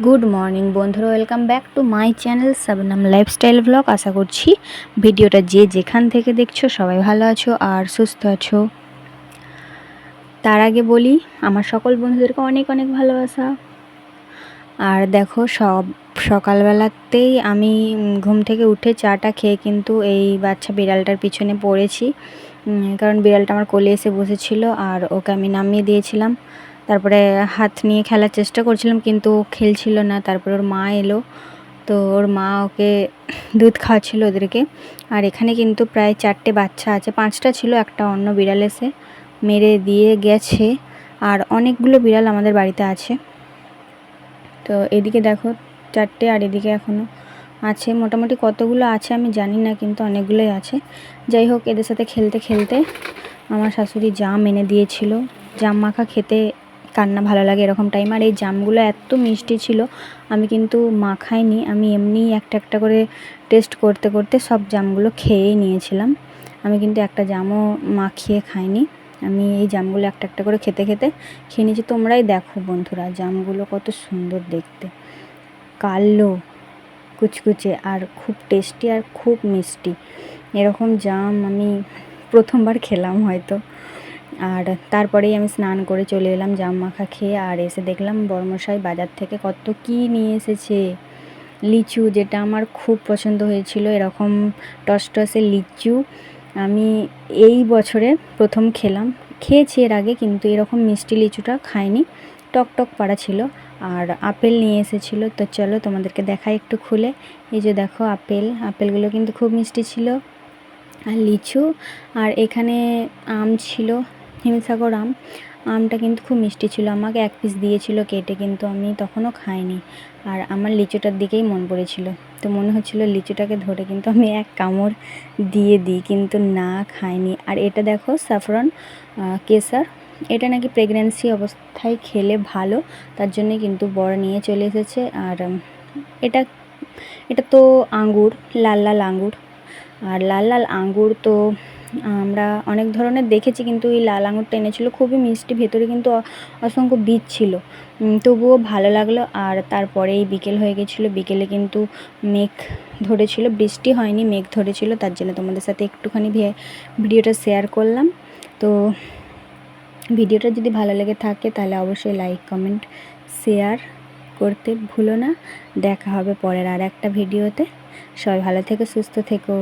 Good morning বন্ধুরা welcome back to my channel Shabnam lifestyle blog আশা করছি ভিডিওটা যে যেখান থেকে দেখছ সবাই ভালো আছো আর সুস্থ আছো। তার আগে বলি, আমার সকল বন্ধুদেরকে অনেক অনেক ভালোবাসা। আর দেখো, সব সকালবেলাতেই আমি ঘুম থেকে উঠে চাটা খেয়ে কিন্তু এই বাচ্চা বিড়ালটার পিছনে পড়েছি। কারণ বিড়ালটা আমার কোলে এসে বসেছিল আর ওকে আমি নামিয়ে দিয়েছিলাম। তারপরে হাত নিয়ে খেলার চেষ্টা করছিলাম, কিন্তু খেলছিল না। তারপরে ওর মা এলো, তো ওর মা ওকে দুধ খাওয়াচ্ছিল ওদেরকে। আর এখানে কিন্তু প্রায় চারটে বাচ্চা আছে, পাঁচটা ছিল, একটা অন্য বিড়াল এসে মেরে দিয়ে গেছে। আর অনেকগুলো বিড়াল আমাদের বাড়িতে আছে। তো এদিকে দেখো, চারটে আর এদিকে এখনও আছে। মোটামুটি কতগুলো আছে আমি জানি না, কিন্তু অনেকগুলোই আছে। যাই হোক, এদের সাথে খেলতে খেলতে আমার শাশুড়ি জাম এনে দিয়েছিল। জাম মাখা খেতে কান্না ভালো লাগে এরকম টাইম আর এই জামগুলো এত মিষ্টি ছিল, আমি কিন্তু মাখাইনি। আমি এমনিই একটা একটা করে টেস্ট করতে করতে সব জামগুলো খেয়েই নিয়েছিলাম। আমি কিন্তু একটা জামও মাখিয়ে খাইনি। আমি এই জামগুলো একটা একটা করে খেতে খেতে খেয়ে নিয়েছি। তোমরাই দেখো বন্ধুরা, জামগুলো কত সুন্দর দেখতে। কালো, কুচকুচে আর খুব টেস্টি আর খুব মিষ্টি। এরকম জাম আমি প্রথমবার খেলাম হয়তো। আর তারপরেই আমি স্নান করে চলে এলাম জাম মাখা খেয়ে আর এসে দেখলাম বর্মশাই বাজার থেকে কত কী নিয়ে এসেছে। লিচু যেটা আমার খুব পছন্দ হয়েছিল, এরকম টসটসে লিচু। আমি এই বছরে প্রথম খেলাম। খেয়েছি এর আগে কিন্তু এরকম মিষ্টি লিচুটা খাইনি। টক টক পাড়া ছিল আর আপেল নিয়ে এসেছিল। তো চলো তোমাদেরকে দেখাই একটু খুলে। এই যে দেখো আপেল, আপেলগুলো কিন্তু খুব মিষ্টি ছিল। আর লিচু, আর এখানে আম ছিল। হিমসাগর আম, আমটা কিন্তু খুব মিষ্টি ছিল। আমাকে এক পিস দিয়েছিল কেটে, কিন্তু আমি তখনও খাইনি। আর আমার লিচুটার দিকেই মন পড়েছিল। তো মনে হচ্ছিল লিচুটাকে ধরে কিন্তু আমি এক কামড় দিয়ে দিই, কিন্তু না, খাইনি। আর এটা দেখো স্যাফরন কেসার। এটা নাকি প্রেগনেন্সি অবস্থায় খেলে ভালো, তার জন্যে কিন্তু বড় নিয়ে চলে এসেছে। আর এটা এটা তো আঙ্গুর, লাল লাল আঙ্গুর। আর লাল লাল আঙ্গুর তো আমরা অনেক ধরনের দেখেছি কিন্তু এই লাল আঙুরটা এনেছিল, খুবই মিষ্টি, ভেতরে কিন্তু অসংখ্য বীজ ছিল। তবুও ভালো লাগল আর তারপরে এই বিকেল হয়ে গেছিল, বিকেলে কিন্তু মেঘ ধরেছিল, বৃষ্টি হয়নি, মেঘ ধরেছিল, তার জন্য তোমাদের সাথে একটুখানি ভিডিওটা শেয়ার করলাম। তো ভিডিওটা যদি ভালো লেগে থাকে তাহলে অবশ্যই লাইক, কমেন্ট, শেয়ার করতে ভুলো না। দেখা হবে পরের আর একটা ভিডিওতে। সবাই ভালো থেকো, সুস্থ থেকো।